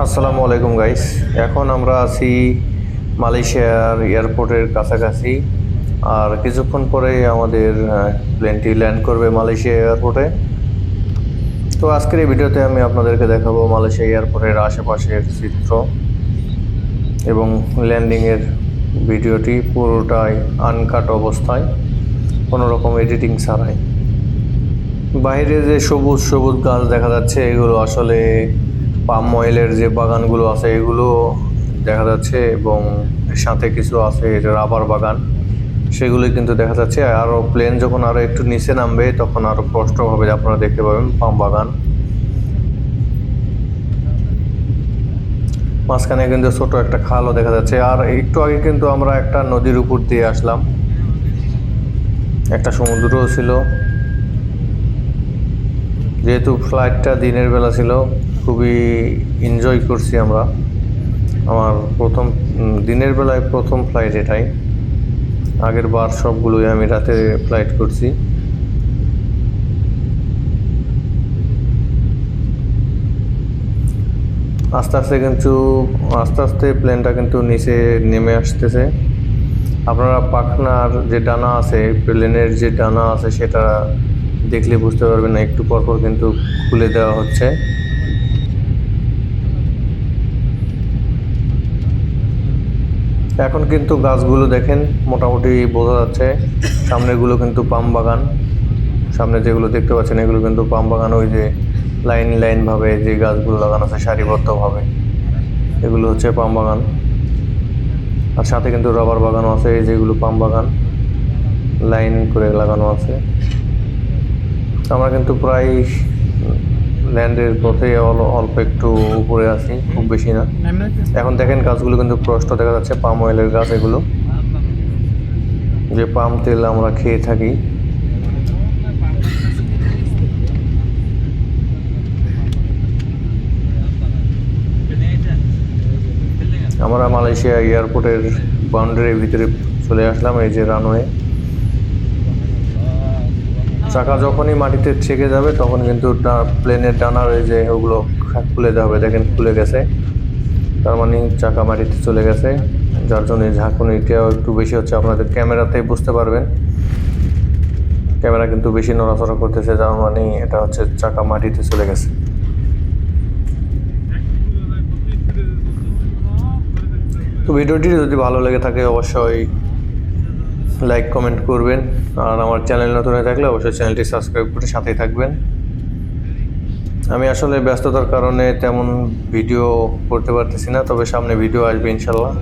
আসসালামু আলাইকুম গাইস এখন আমরা আছি মালয়েশিয়ার এয়ারপোর্টের কাছাকাছি। আর কিছুক্ষণ পরেই আমাদের প্লেনটি ল্যান্ড করবে মালয়েশিয়া এয়ারপোর্টে। তো আজকের এই ভিডিওতে আমি আপনাদেরকে দেখাবো মালয়েশিয়া এয়ারপোর্টের আশেপাশের চিত্র এবং ল্যান্ডিংয়ের ভিডিওটি পুরোটাই আনকাট অবস্থায়, কোনো রকম এডিটিং ছাড়াই। বাইরে যে সবুজ সবুজ গাছ দেখা যাচ্ছে, এগুলো আসলে পাম অয়েলের যে বাগানগুলো আছে এগুলো দেখা যাচ্ছে এবং সাথে কিছু আছে রাবার বাগান সেগুলি কিন্তু দেখা যাচ্ছে। আরও প্লেন যখন আরও একটু নিচে নামবে তখন আরও স্পষ্ট হবে যে আপনারা দেখতে পাবেন পাম বাগান। মাঝখানে কিন্তু ছোট একটা খালও দেখা যাচ্ছে। আর একটু আগে কিন্তু আমরা একটা নদীর উপর দিয়ে আসলাম। একটা সমুদ্রও ছিল। যেহেতু ফ্লাইটটা দিনের বেলা ছিল, খুবই এনজয় করছি আমরা। আমার প্রথম দিনের বেলায় প্রথম ফ্লাইট এটাই। আগের বার সবগুলোই আমি রাতে ফ্লাইট করছি। আস্তে আস্তে কিন্তু, আস্তে আস্তে প্লেনটা কিন্তু নিচে নেমে আসতেছে। আপনারা পাখনার যে ডানা আছে প্লেনের যে ডানা আছে, সেটা দেখলে বুঝতে পারবেন না, একটু পর পর কিন্তু খুলে দেওয়া হচ্ছে। এখন কিন্তু গাছগুলো দেখেন, মোটামুটি বোঝা যাচ্ছে। সামনেগুলো কিন্তু পাম বাগান। সামনে যেগুলো দেখতে পাচ্ছেন, এগুলো কিন্তু পাম বাগান, ওই যে লাইন লাইন ভাবে যে গাছগুলো লাগানো আছে, সারিবদ্ধভাবে। এগুলো হচ্ছে পাম বাগান। আর সাথে কিন্তু রবার বাগানও আছে, এই যেগুলো পাম বাগান, লাইন করে লাগানো আছে। আমরা কিন্তু প্রায় ল্যান্ডের পথে অল- অল্প একটু উপরে আসি, খুব বেশি না। এখন দেখেন গাছগুলো কিন্তু স্পষ্ট দেখা যাচ্ছে, পাম অয়েলের গাছ এগুলো। যে পাম তেল আমরা খেয়ে থাকি। আমরা মালয়েশিয়া এয়ারপোর্টের বাউন্ডারির ভিতরে চলে আসলাম, এই যে রানওয়ে চাকা যখনই মাটিতে ছেকে যাবে, তখন কিন্তু প্লেনের ডানার এই যে ওগুলো খুলে হবে দেখেন খুলে গেছে। তার মানে চাকা মাটিতে চলে গেছে। যার জন্য ঝাঁকুনিটাও একটু বেশি হচ্ছে। আপনাদের ক্যামেরাতেই বুঝতে পারবেন। ক্যামেরা কিন্তু বেশি নড়াচড়া করতেছে, যার মানে এটা হচ্ছে চাকা মাটিতে চলে গেছে। তো ভিডিওটি যদি ভালো লেগে থাকে, অবশ্যই লাইক কমেন্ট করবেন। আর আমার চ্যানেল নতুন হয়ে থাকলে অবশ্যই চ্যানেলটি সাবস্ক্রাইব করে সাথেই থাকবেন। আমি আসলে ব্যস্ততার কারণে তেমন ভিডিও করতে পারতেছি না, তবে সামনে ভিডিও আসবে ইনশাল্লাহ।